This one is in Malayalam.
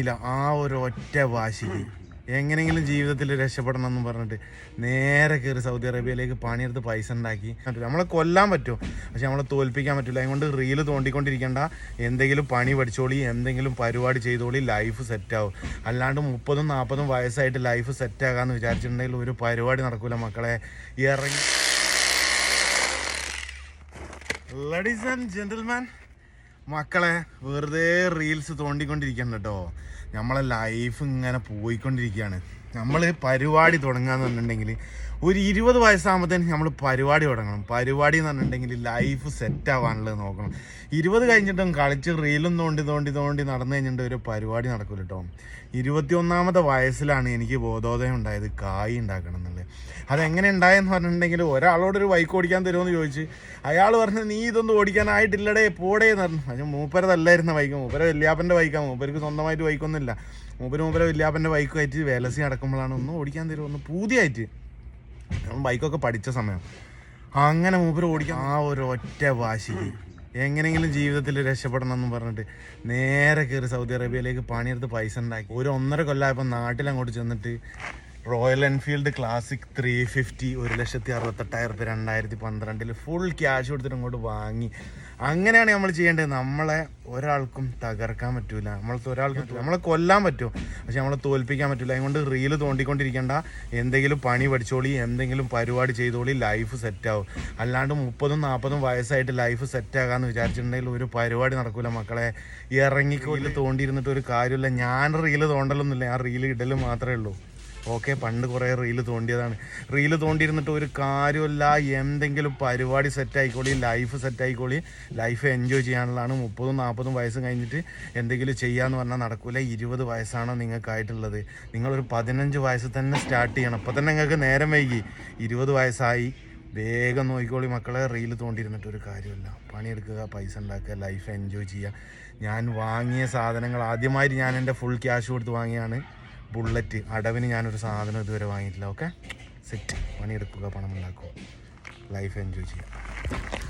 ഇല്ല ആ ഒരു ഒറ്റ വാശിക്ക് എങ്ങനെയെങ്കിലും ജീവിതത്തിൽ രക്ഷപ്പെടണം എന്ന് പറഞ്ഞിട്ട് നേരെ കയറി സൗദി അറേബ്യയിലേക്ക് പണിയെടുത്ത് പൈസ ഉണ്ടാക്കി. നമ്മളെ കൊല്ലാൻ പറ്റും. പക്ഷെ നമ്മളെ തോൽപ്പിക്കാൻ പറ്റില്ല. അതുകൊണ്ട് റീൽ തോണ്ടിക്കൊണ്ടിരിക്കേണ്ട. എന്തെങ്കിലും പണി പഠിച്ചോളി എന്തെങ്കിലും പരിപാടി ചെയ്തോളി ലൈഫ് സെറ്റാവും അല്ലാണ്ട് മുപ്പതും നാൽപ്പതും വയസ്സായിട്ട് ലൈഫ് സെറ്റാകാന്ന് വിചാരിച്ചിട്ടുണ്ടെങ്കിൽ ഒരു പരിപാടി നടക്കൂല മക്കളെ. ഇറങ്ങി. ലേഡീസ് ആൻഡ് ജെന്റിൽമാൻ മക്കളെ വെറുതെ റീൽസ് തോണ്ടിക്കൊണ്ടിരിക്കണം കേട്ടോ. നമ്മളെ ലൈഫ് ഇങ്ങനെ പോയിക്കൊണ്ടിരിക്കുകയാണ്. നമ്മൾ പരിപാടി തുടങ്ങാന്ന് പറഞ്ഞിട്ടുണ്ടെങ്കിൽ ഒരു ഇരുപത് വയസ്സാകുമ്പോഴത്തേന് നമ്മൾ പരിപാടി തുടങ്ങണം. പരിപാടി എന്ന് പറഞ്ഞിട്ടുണ്ടെങ്കിൽ ലൈഫ് സെറ്റ് ആവാനുള്ളത് നോക്കണം. ഇരുപത് കഴിഞ്ഞിട്ടും കളിച്ച് റീലും തോണ്ടി തോണ്ടി തോണ്ടി നടന്നു കഴിഞ്ഞിട്ട് ഒരു പരിപാടി നടക്കില്ല കേട്ടോ. ഇരുപത്തിയൊന്നാമത്തെ വയസ്സിലാണ് എനിക്ക് ബോധോദയം ഉണ്ടായത് കായ് ഉണ്ടാക്കണം എന്നുള്ളത്. അതെങ്ങനെ ഉണ്ടായെന്ന് പറഞ്ഞിട്ടുണ്ടെങ്കിൽ ഒരാളോടൊരു ബൈക്ക് ഓടിക്കാൻ തരുമെന്ന് ചോദിച്ച്. അയാൾ പറഞ്ഞു നീ ഇതൊന്നും ഓടിക്കാനായിട്ടില്ലടേ പോടേ എന്ന് പറഞ്ഞു. അത് മൂപ്പരതല്ലായിരുന്ന ബൈക്ക് മൂപ്പര വല്യാപ്പന്റെ ബൈക്കാണ് മൂപ്പർക്ക് സ്വന്തമായിട്ട് ബൈക്കൊന്നുമില്ല മൂപ്പര് മൂപ്പര വല്യാപ്പന്റെ ആയിട്ട് വേലസി നടക്കുമ്പോഴാണ് ഒന്ന് ഓടിക്കാൻ തരുമെന്ന് പൂതിയായിട്ട്. ഞാൻ ബൈക്കൊക്കെ പഠിച്ച സമയം. അങ്ങനെ മൂപ്പര് ഓടിക്കാൻ ആ ഒരു ഒറ്റ വാശി. എങ്ങനെയെങ്കിലും ജീവിതത്തിൽ രക്ഷപ്പെടണം എന്ന് പറഞ്ഞിട്ട് നേരെ കയറി സൗദി അറേബ്യയിലേക്ക് പണിയെടുത്ത് പൈസ ഉണ്ടാക്കി. ഒരു ഒന്നര കൊല്ലമായപ്പോൾ നാട്ടിൽ അങ്ങോട്ട് ചെന്നിട്ട് Royal Enfield Classic three fifty ഒരു ലക്ഷത്തി അറുപത്തെട്ടായിരം റുപ്യ രണ്ടായിരത്തി പന്ത്രണ്ടിൽ ഫുൾ ക്യാഷ് കൊടുത്തിട്ട് ഇങ്ങോട്ട് വാങ്ങി. അങ്ങനെയാണ് നമ്മൾ ചെയ്യേണ്ടത്. നമ്മളെ ഒരാൾക്കും തകർക്കാൻ പറ്റൂല. നമ്മളത്തെ ഒരാൾക്കും നമ്മളെ കൊല്ലാൻ പറ്റും. പക്ഷെ നമ്മളെ തോൽപ്പിക്കാൻ പറ്റില്ല അതുകൊണ്ട് റീൽ തോണ്ടിക്കൊണ്ടിരിക്കേണ്ട. എന്തെങ്കിലും പണി പഠിച്ചോളി. എന്തെങ്കിലും പരിപാടി ചെയ്തോളി. ലൈഫ് സെറ്റാവും അല്ലാണ്ട് മുപ്പതും നാൽപ്പതും വയസ്സായിട്ട് ലൈഫ് സെറ്റാകാന്ന് വിചാരിച്ചിട്ടുണ്ടെങ്കിൽ ഒരു പരിപാടി നടക്കൂല മക്കളെ. ഇറങ്ങിക്കോൽ തോണ്ടിയിരുന്നിട്ട് ഒരു കാര്യമില്ല. ഞാൻ റീൽ തോണ്ടലൊന്നുമില്ല. ഞാൻ റീൽ ഇടൽ മാത്രമേ ഉള്ളൂ. ഓക്കെ പണ്ട് കുറേ റീൽ തോണ്ടിയതാണ്. റീൽ തോണ്ടിയിരുന്നിട്ട് ഒരു കാര്യമില്ല എന്തെങ്കിലും പരിപാടി സെറ്റ് ആയിക്കോളി ലൈഫ് സെറ്റ് ആയിക്കോളി ലൈഫ് എൻജോയ് ചെയ്യാനുള്ളതാണ്. മുപ്പതും നാൽപ്പതും വയസ്സ് കഴിഞ്ഞിട്ട് എന്തെങ്കിലും ചെയ്യാന്ന് പറഞ്ഞാൽ നടക്കൂല. ഇരുപത് വയസ്സാണോ നിങ്ങൾക്കായിട്ടുള്ളത്. നിങ്ങളൊരു പതിനഞ്ച് വയസ്സ് തന്നെ സ്റ്റാർട്ട് ചെയ്യണം. അപ്പോൾ തന്നെ നിങ്ങൾക്ക് നേരം വൈകി. ഇരുപത് വയസ്സായി. വേഗം നോക്കിക്കോളി മക്കളെ റീൽ തോണ്ടിയിരുന്നിട്ട് ഒരു കാര്യമില്ല. പണിയെടുക്കുക പൈസ ഉണ്ടാക്കുക ലൈഫ് എൻജോയ് ചെയ്യുക. ഞാൻ വാങ്ങിയ സാധനങ്ങൾ ആദ്യമായിട്ട് ഞാൻ എന്റെ ഫുൾ ക്യാഷ് കൊടുത്ത് വാങ്ങിയാണ് ബുള്ളറ്റ് അടവിന് ഞാനൊരു സാധനം ഇതുവരെ വാങ്ങിയിട്ടില്ല ഓക്കെ സെറ്റ് പണിയെടുക്കുക പണം ഉണ്ടാക്കുക ലൈഫ് എൻജോയ് ചെയ്യുക